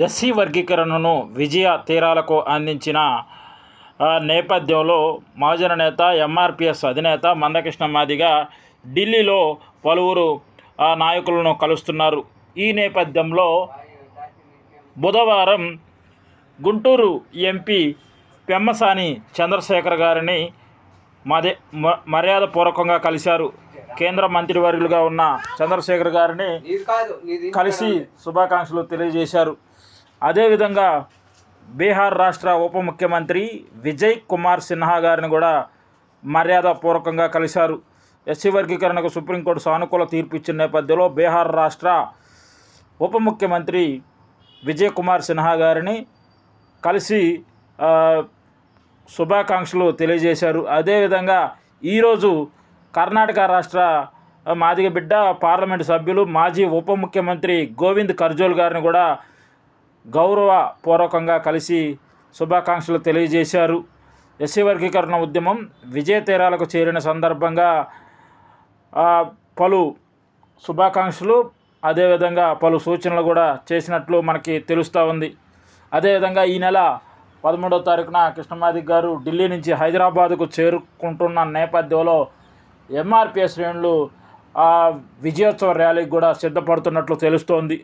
SC వర్గీకరణను విజయ తీరాలకు అందించిన నేపథ్యంలో మహాజన నేత ఎంఆర్పిఎస్ అధినేత మందకృష్ణ మాదిగ ఢిల్లీలో పలువురు నాయకులను కలుస్తున్నారు. ఈ నేపథ్యంలో బుధవారం గుంటూరు ఎంపీ పెమ్మసాని చంద్రశేఖర్ గారిని మదే మ- మర్యాదపూర్వకంగా కలిశారు. కేంద్ర మంత్రివర్యులుగా ఉన్న చంద్రశేఖర్ గారిని కలిసి శుభాకాంక్షలు తెలియజేశారు. అదేవిధంగా బీహార్ రాష్ట్ర ఉప ముఖ్యమంత్రి విజయ్ కుమార్ సిన్హా గారిని కూడా మర్యాదపూర్వకంగా కలిశారు. ఎస్సీ వర్గీకరణకు సుప్రీంకోర్టు సానుకూల తీర్పు ఇచ్చిన నేపథ్యంలో బీహార్ రాష్ట్ర ఉప ముఖ్యమంత్రి విజయ్ కుమార్ సిన్హా గారిని కలిసి శుభాకాంక్షలు తెలియజేశారు. అదేవిధంగా ఈరోజు కర్ణాటక రాష్ట్ర మాదిగ బిడ్డ పార్లమెంటు సభ్యులు మాజీ ఉప ముఖ్యమంత్రి గోవింద్ కర్జోల్ గారిని కూడా గౌరవపూర్వకంగా కలిసి శుభాకాంక్షలు తెలియజేశారు. ఎస్సీ వర్గీకరణ ఉద్యమం విజయ తీరాలకు చేరిన సందర్భంగా పలు శుభాకాంక్షలు అదేవిధంగా పలు సూచనలు కూడా చేసినట్లు మనకి తెలుస్తూ ఉంది. అదేవిధంగా ఈ నెల పదమూడో తారీఖున కృష్ణమాదిక్ గారు ఢిల్లీ నుంచి హైదరాబాద్కు చేరుకుంటున్న నేపథ్యంలో ఎంఆర్పిఎస్ శ్రేణులు విజయోత్సవ ర్యాలీకి కూడా సిద్ధపడుతున్నట్లు తెలుస్తోంది.